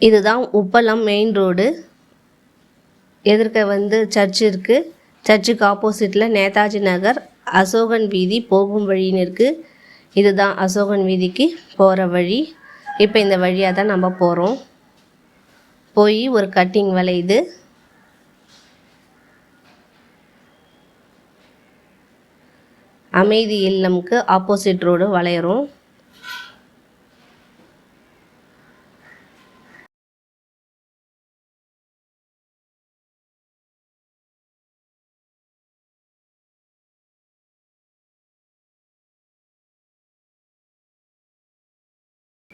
இதுதான் உப்பளம் main road எதிர்க்க வந்து சர்ச் இருக்குது சர்ச்சுக்கு ஆப்போசிட்டில் நேதாஜி நகர் அசோகன் வீதி போகும் வழின்னு இருக்குது இதுதான் அசோகன் வீதிக்கு போகிற வழி. இப்போ இந்த வழியாக தான் நம்ம போகிறோம் போய் ஒரு கட்டிங் வளையுது அமைதி இல்லம்க்கு ஆப்போசிட் ரோடு வளையிறோம்.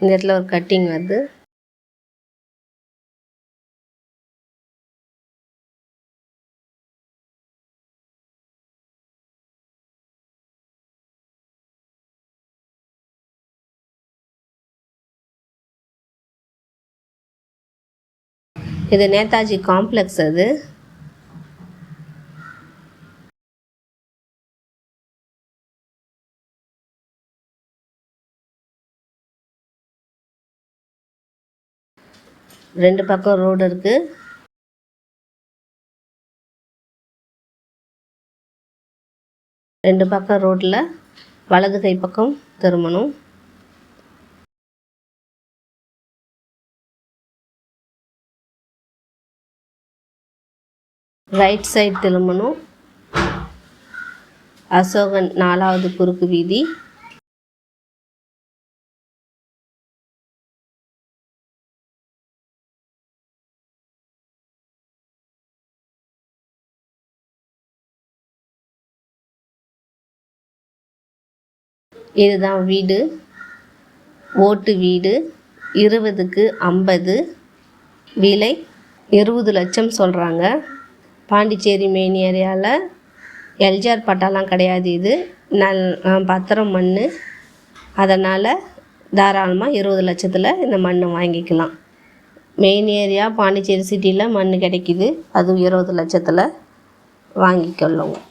இந்த இடத்துல ஒரு கட்டிங் வருது. இது நேதாஜி காம்ப்ளெக்ஸ் அது. ரெண்டு பக்கம் ரோடு இருக்குது ரெண்டு பக்கம் ரோட்டில் வலது கை பக்கம் திரும்பணும். ரைட் சைடு திரும்பணும். அசோகன் நாலாவது குறுக்கு வீதி. இதுதான் வீடு. ஓட்டு வீடு. இருபதுக்கு ஐம்பது. விலை இருபது லட்சம் சொல்கிறாங்க பாண்டிச்சேரி மெயின் ஏரியாவில் எல்ஜிஆர் பட்டாலாம் கிடையாது இது. நல் பத்திரம் மண் அதனால் தாராளமாக இருபது லட்சத்தில் இந்த மண் வாங்கிக்கலாம். மெயின் ஏரியா பாண்டிச்சேரி சிட்டியில் மண் கிடைக்கிது. அதுவும் இருபது லட்சத்தில் வாங்கிக்கொள்ளவும்.